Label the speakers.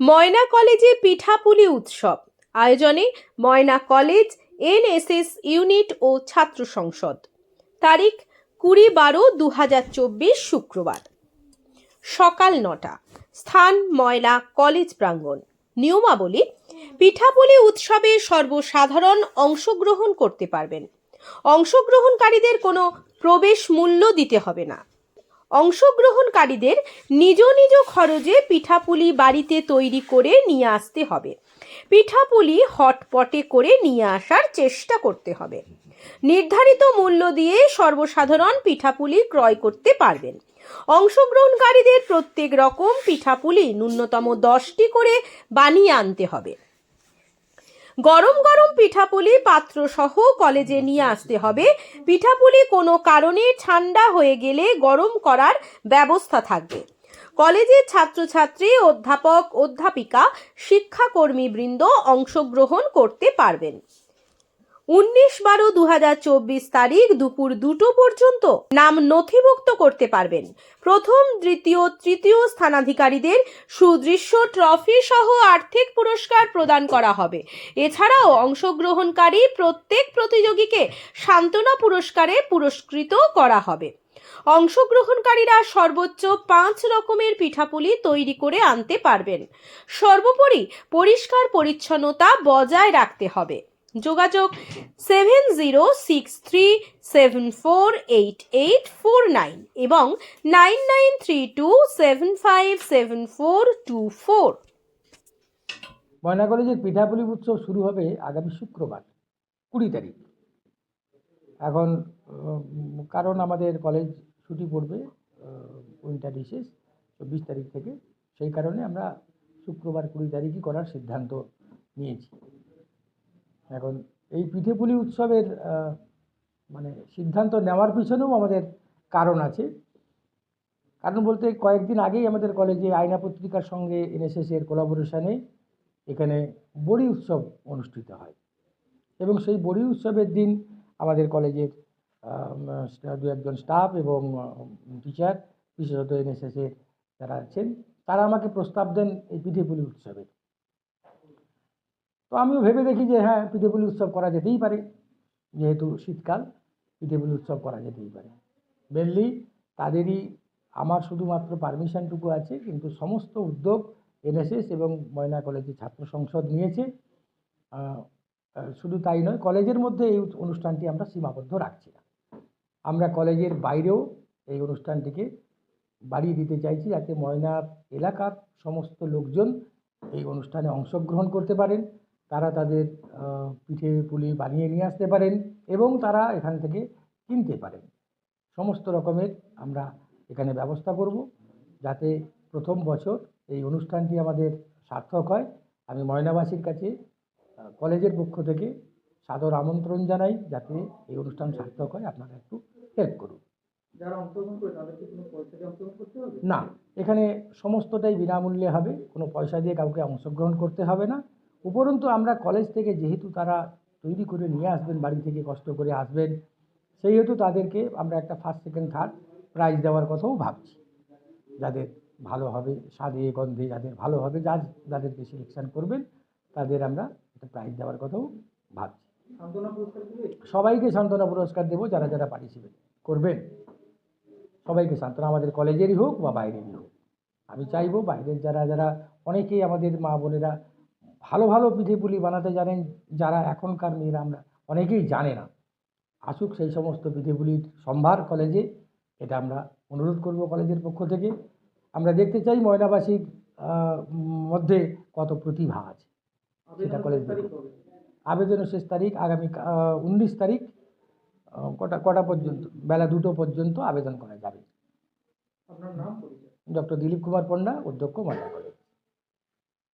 Speaker 1: ময়না কলেজে পিঠাপুলি উৎসব। আয়োজনে ময়না কলেজ, এনএসএস ইউনিট ও ছাত্র সংসদ। তারিখ কুড়ি বারো দু হাজার চব্বিশ শুক্রবার। সকাল নটা। স্থান ময়না কলেজ প্রাঙ্গণ। নিয়মাবলী, পিঠাপুলি উৎসবে সর্বসাধারণ অংশগ্রহণ করতে পারবেন। অংশগ্রহণকারীদের কোনো প্রবেশ মূল্য দিতে হবে না। অংশগ্রহণকারীদের নিজ নিজ খরচে পিঠাপুলি বাড়িতে তৈরি করে নিয়ে আসতে হবে। পিঠাপুলি হটপটে করে নিয়ে আসার চেষ্টা করতে হবে। নির্ধারিত মূল্য দিয়ে সর্বসাধারণ পিঠাপুলি ক্রয় করতে পারবেন। অংশগ্রহণকারীদের প্রত্যেক রকম পিঠাপুলি ন্যূনতম দশটি করে বানিয়ে আনতে হবে। গরম গরম পিঠাপুলি পাত্র সহ কলেজে নিয়ে আসতে হবে। পিঠাপুলি কোনো কারণে ঠান্ডা হয়ে গেলে গরম করার ব্যবস্থা থাকবে। কলেজের ছাত্রছাত্রী, অধ্যাপক, অধ্যাপিকা শিক্ষাকর্মী বৃন্দ অংশগ্রহণ করতে পারবেন। উনিশ বারো দু তারিখ দুপুর দুটো পর্যন্ত নাম নথিভুক্ত করতে পারবেন। প্রথম, দ্বিতীয়, তৃতীয় স্থানাধিকারীদের সুদৃশ্য ট্রফি সহ আর্থিক পুরস্কার প্রদান করা হবে। এছাড়াও অংশগ্রহণকারী প্রত্যেক প্রতিযোগীকে সান্ত্বনা পুরস্কারে পুরস্কৃত করা হবে। অংশগ্রহণকারীরা সর্বোচ্চ পাঁচ রকমের পিঠাপুলি তৈরি করে আনতে পারবেন। সর্বোপরি পরিষ্কার পরিচ্ছন্নতা বজায় রাখতে হবে। যোগাযোগ seven zero six three seven four eight eight four nine এবং nine nine three two seven five seven four two four
Speaker 2: Moyna কলেজের পিঠাপুলি উৎসব শুরু হবে আগামী শুক্রবার, কুড়ি তারিখ। এখন কারণ আমাদের কলেজ ছুটি পড়বে উইন্টার রিসেস চব্বিশ তারিখ থেকে। সেই কারণে আমরা শুক্রবার কুড়ি তারিখই করার সিদ্ধান্ত নিয়েছি। এখন এই পিঠেপুলি উৎসবের মানে সিদ্ধান্ত নেওয়ার পিছনেও আমাদের কারণ আছে। কারণ বলতে কয়েকদিন আগেই আমাদের কলেজে আয়না পত্রিকার সঙ্গে এনএসএস এর কোলাবোরেশনে এখানে বড়ি উৎসব অনুষ্ঠিত হয়। এবং সেই বড়ি উৎসবের দিন আমাদের কলেজের দু একজন স্টাফ এবং টিচার বিশেষত এনএসএস এর যারা আছেন, তারা আমাকে প্রস্তাব দেন এই পিঠেপুলি উৎসবের। তো আমিও ভেবে দেখি যে হ্যাঁ পিঠেপুলি উৎসব করা যেতেই পারে। যেহেতু শীতকাল, পিঠেপুলি উৎসব করা যেতেই পারে। মেনলি তাদেরই, আমার শুধুমাত্র পারমিশনটুকু আছে, কিন্তু সমস্ত উদ্যোগ এনএসএস এবং ময়না কলেজের ছাত্র সংসদ নিয়েছে। শুধু তাই নয়, কলেজের মধ্যে এই অনুষ্ঠানটি আমরা সীমাবদ্ধ রাখছি না। আমরা কলেজের বাইরেও এই অনুষ্ঠানটিকে বাড়িয়ে দিতে চাইছি যাতে ময়না এলাকার সমস্ত লোকজন এই অনুষ্ঠানে অংশগ্রহণ করতে পারেন। তারা তাদের পিঠে পুলি বানিয়ে নিয়ে আসতে পারেন এবং তারা এখান থেকে কিনতে পারেন। সমস্ত রকমের আমরা এখানে ব্যবস্থা করব যাতে প্রথম বছর এই অনুষ্ঠানটি আমাদের সার্থক হয়। আমি ময়নাবাসীর কাছে কলেজের পক্ষ থেকে সাদর আমন্ত্রণ জানাই যাতে এই অনুষ্ঠান সার্থক হয়। আপনারা একটু হেল্প করুন। না এখানে সমস্তটাই বিনামূল্যে হবে। কোনো পয়সা দিয়ে কাউকে অংশগ্রহণ করতে হবে না। উপরন্তু আমরা কলেজ থেকে যেহেতু তারা তৈরি করে নিয়ে আসবেন বাড়ি থেকে কষ্ট করে আসবেন সেই হেতু তাদেরকে আমরা একটা ফার্স্ট সেকেন্ড থার্ড প্রাইজ দেওয়ার কথাও ভাবছি। যাদের ভালো হবে স্বাদে গন্ধে যাদের ভালো হবে যা যাদেরকে সিলেকশন করবেন তাদের আমরা একটা প্রাইজ দেওয়ার কথাও ভাবছি। সবাইকে সান্ত্বনা পুরস্কার দেবো যারা যারা পার্টিসিপেট করবেন। সবাইকে সান্ত্বনা আমাদের কলেজেরই হোক বা বাইরেরই হোক। আমি চাইব বাইরের যারা যারা অনেকেই আমাদের মা বোনেরা ভালো ভালো পিঠেপুলি বানাতে জানেন যারা এখনকার মেয়েরা আমরা অনেকেই জানে না। আসুক সেই সমস্ত পিঠেপুলির সম্ভার কলেজে এটা আমরা অনুরোধ করব কলেজের পক্ষ থেকে। আমরা দেখতে চাই ময়নাবাসীর মধ্যে কত প্রতিভা আছে। সেটা কলেজ
Speaker 3: আবেদনের
Speaker 2: শেষ তারিখ আগামী উনিশ তারিখ কটা কটা পর্যন্ত বেলা দুটো পর্যন্ত আবেদন করা যাবে। ডক্টর দিলীপ কুমার পণ্ডা অধ্যক্ষ ময়না কলেজ